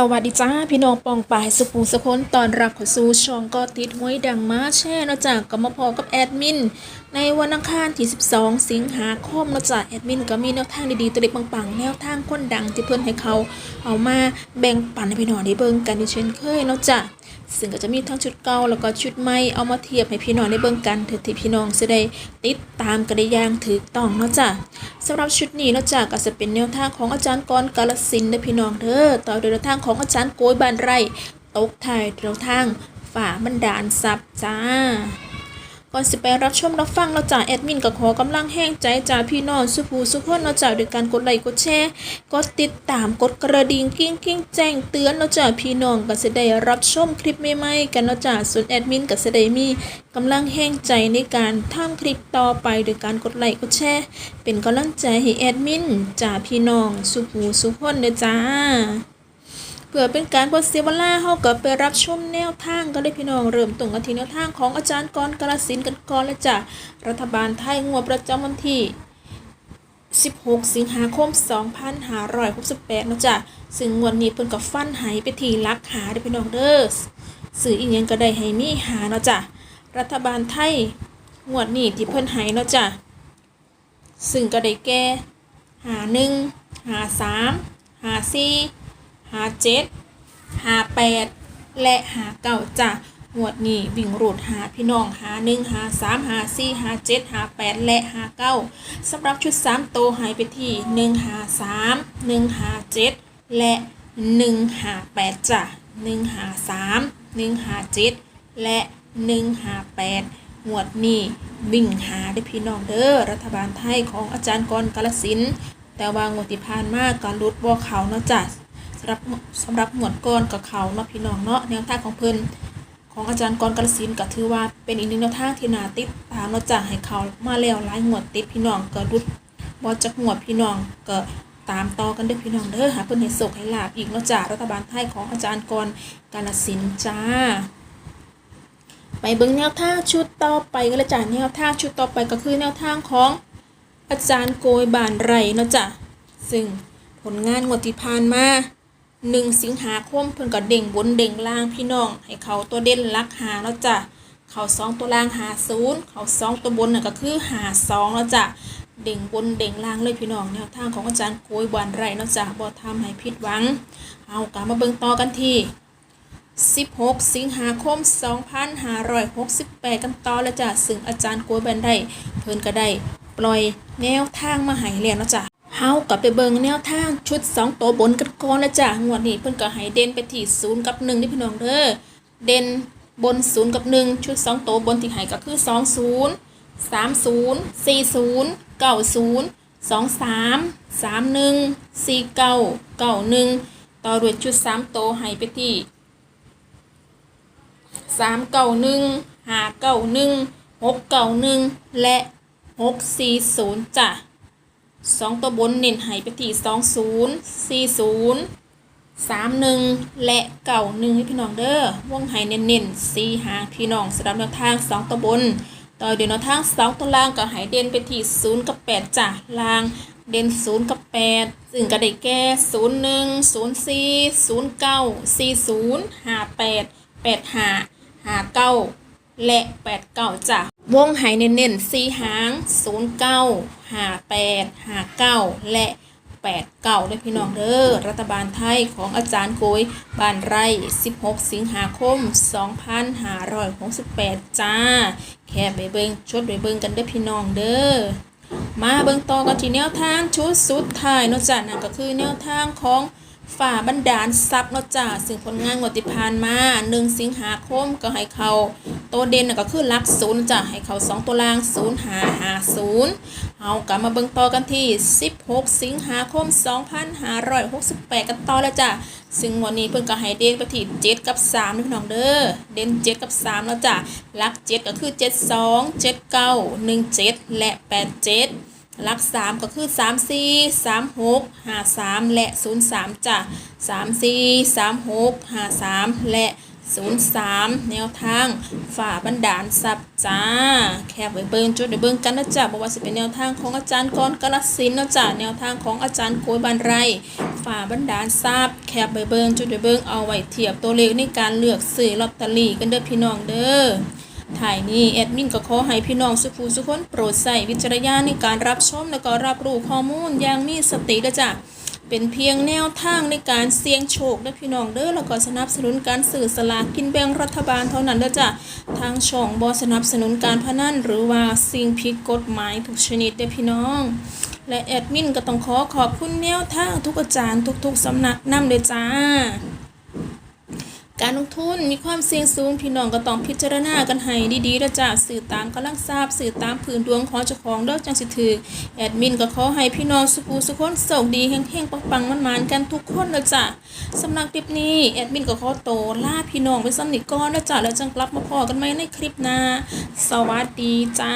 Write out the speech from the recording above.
สวัสดีจ้าพี่น้องปองปายสุภูสคนตอนรับข้าสู่ช่องก็ติดห้วยดังมาแช่เนาะจากก็มาพอกับแอดมิน ในวันอังคารที่ 12 สิงหาคมเนาะจากแอดมินก็มีแนวทางดีๆตัวเล็กปังๆ แนวทางคนดังที่เพื่อนให้เขาเอามาแบ่งปันให้พี่น้องได้เบิ่งกันในเช่นเคยเนาะจ้ะซึ่งก็จะมีทั้งชุดเก่าแล้วก็ชุดใหม่เอามาเทียบให้พี่น้องได้เบิ่งกันเถิดที่พี่น้องจะได้ติดตามกันได้อย่างถูกต้องเนาะจ้ะสำหรับชุดนี้นาะจ้ะก็จะเป็นแนวทางของอาจารย์กรกาลสินธุ์เด้อพี่น้องเด้อต่อโดยแนวทางของอาจารย์โกยบานไร่ตกถ่ายแนวทางฝ่าบันดาลทรัพย์จ้า ก่อนสิไปรับชมรับฟังเราจากแอดมินก็ขอกำลังแห้งใจจากพี่น้องสุภูสุขคนเราจากโดยการกดไลค์กดแชร์กดติดตามกดกระดิ่งกิ้งกิ้งแจ้งเตือนเราจากพี่น้องก็จะได้รับชมคลิปใหม่ๆกันเราจากส่วนแอดมินก็จะได้มีกำลังแห้งใจในการทำคลิปต่อไปโดยการกดไลค์กดแชร์เป็นกำลังใจให้แอดมินจากพี่น้องสุภูสุขคนเด้อจ้า พื่อเป็นการบดเสียเวลาเฮาก็ไปรับชมแนวทางกันเลยพี่น้อง เริ่มตรงกันที่แนวทางของอาจารย์กรกาลสินกันก่อนเลยจ้ะรัฐบาลไทยงวดประจำวันที่ 16 สิงหาคม 2568นะจ๊ะซึ่งงวดนี้เพิ่นก็ฟันหายไปที่ลักหาเด้อพี่น้องเด้อสื่ออีกยังก็ได้ให้มีหาเนาะจ้ะรัฐบาลไทยงวดนี้ที่เพิ่นให้เนาะจ้ะซึ่งก็ได้แก่หาหนึ่งหาสามหาสี่ หาเจ็ดหาแปดและหาเก้าจ้ะหวดนี้วิ่งรูดหาพี่น้องหาหนึ่งหาสามหาสี่หาเจ็ดหาแปดและหาเก้าสำหรับชุดสามโตหายไปที่หนึ่งหาสามหนึ่งหาเจ็ดและหนึ่งหาแปดจ้ะหนึ่งหาสามหนึ่งหาเจ็ดและหนึ่งหาแปดหวดนี้วิ่งหาได้พี่น้องเด้อรัฐบาลไทยของอาจารย์กรกาลสินแต่ว่างวดที่ผ่านมากการลุดบ่เขาเนาะจ้ะ รับสำหรับหมวดก้อนกับเขาเนาะพี่น้องเนาะแนวทางของเพิ่นของอาจารย์กรกาลสินก็ถือว่าเป็นอีกหนึ่งแนวทางที่นาติดตามเนาะจ้ะให้เขามาแล้วหลายหมวดติดพี่น้องก็รุดบ่จักหมวดพี่น้องก็ตามต่อกันเด้อพี่น้องเด้อหาเพิ่นให้โศกให้ลาบอีกเนาะจ้ะรัฐบาลไทยของอาจารย์กรกาลสินจ้า ไปเบิ่งแนวทางชุดต่อไปกันเลยจ้ะแนวทางชุดต่อไปก็คือแนวทางของอาจารย์โกยบานไรเนาะจ้ะซึ่งผลงานงวดที่ผ่านมา หนึ่งสิงหาคมเพิ่นก็เด้งบนเด้งล่างพี่น้อง ให้เขาตัวเด่นลักหาแล้วจ้ะเขาสองตัวล่างหาศูนย์เขาสองตัวบนน่ะก็คือหาสองแล้วจ้ะเด้งบนเด้งล่างเลยพี่น้องแนวทางของอาจารย์โกยบานไรเนาะจ้ะบ่ทำให้ผิดหวัง เอากลับมาเบิ่งต่อกันที่ 16 สิงหาคม 2568 กันต่อแล้วจ้ะซึ่งอาจารย์โกยบานไรเพิ่นก็ได้ ปล่อยแนวทางมาให้แล้วนะจ้ะ เฮากลับไปเบิงแนวทางชุด2ตัวบนกันก่อนแล้วจ้ะงวดนี้เพิ่นก็ให้เด่นไปที่0กับ1นี่พี่น้องเด้อเด่นบน 0 กับ 1 ชุด 2 ตัวบนที่ให้ก็คือ 20 30 40 90 23 31 49 91 ต่อด้วยชุด 3 ตัวให้ไปที่ 391 591 691 และ 640จ้ะ สองตัวบนเน้นให้ไปที่สองศูนย์สี่ศูนย์สามหนึ่งและเก่าหนึ่งให้พี่น้องเด้อวงให้นเน้นสี่หางพี่น้องสำหรับแนวทางสองตัวบน ต่อเดี๋ยวแนวทางสองตัวล่างก็ให้เด่นไปที่ศูนย์กับแปดจ้ะล่างเด่นศูนย์กับแปดซึ่งก็ได้แก่ศูนย์หนึ่งศูนย์สี่ศูนย์เก้าสี่ศูนย์ห้าแปดแปดห้าห้าเก้าและแปดเก้าจ้ะ วงไหเน้นๆสี่หางศูนย์เก้าห้าแปดห้าเก้าและแปดเก้าด้วยพี่น้องเด้อรัฐบาลไทยของอาจารย์โกยบานไร่ 16 สิงหาคม 2568 จ้า แค่ไปเบิงชดไปเบิงกันเด้อพี่น้องเด้อมาเบิงต่อกันที่แนวทางชุดสุดท้ายนาะจ้ะนั่นก็คือแนวทางของ ฝ่าบันดาลทรัพย์เนาะจ้ะซึ่งผลงานงวดที่ผ่าหนมา1สิงหาคมก็ให้เขาตัวเด่นก็คือลักศูนย์จ้ะให้เขา2ตัวล่าง0 5 5 0เอากลับมาเบิ่งต่อกันที่ 16 สิงหาคม 2568 กันต่อแล้วจ้ะซึ่งวันนี้เพิ่นก็ให้เด่นไปที่7กับ3นี่พี่น้องเด้อเด่น7กับ3แล้วจ้ะลัก7ก็คือ 72 79 17 และ 87 หลักสามก็คือสามสี่สามหกหาสามและศูนย์สามจ้ะสามสี่สามหกหาสามและ 03 แนวทางฝ่าบันดาลทรัพย์จ้า แคบไว้เบิ่งจุดไว้เบิ่งกันนะจ๊ะบ่ว่าสิเป็นแนวทางของอาจารย์กรกลสินนะจ๊ะแนวทางของอาจารย์โกยบันไรฝ่าบันดาลทรัพย์แคบไว้เบิ่งจุดไว้เบิ่งเอาไว้เทียบตัวเลขในการเลือกซื้อลอตเตอรี่กันเด้อพี่น้องเด้อ ถ่ายนี้แอดมินก็ขอให้พี่น้องสุภูสุคนโปรดใส่วิจารณญาณในการรับชมและก็รับรู้ข้อมูลอย่างมีสตินะจ๊ะเป็นเพียงแนวทางในการเสี่ยงโชคนะพี่น้องเด้อแล้วก็สนับสนุนการสื่อสลากกินแบ่งรัฐบาลเท่านั้นเด้อจ้ะทางช่องบอสนับสนุนการพนันหรือว่าสิ่งผิดกฎหมายทุกชนิดเด้อพี่น้อง และแอดมินก็ต้องขอขอบคุณแนวทางทุกอาจารย์ทุกๆสำนักนำเลยจ้า การลงทุนมีความเสี่ยงสูงพี่น้องก็ต้องพิจารณากันให้ดีๆนะจ๊ะสื่อตามกำลังทราบสื่อตามผืนดวงของเจ้าของเด้อจังสิถือแอดมินก็ขอให้พี่น้องสุภูสุคนโชคดีเฮงๆปังๆมันๆกันทุกคนนะจ๊ะสำหรับคลิปนี้แอดมินก็ขอโตวลาพี่น้องไปสำนิทก่อนนะจ๊ะแล้วจังกลับมาพอกันใหม่ในคลิปหน้าสวัสดีจ้า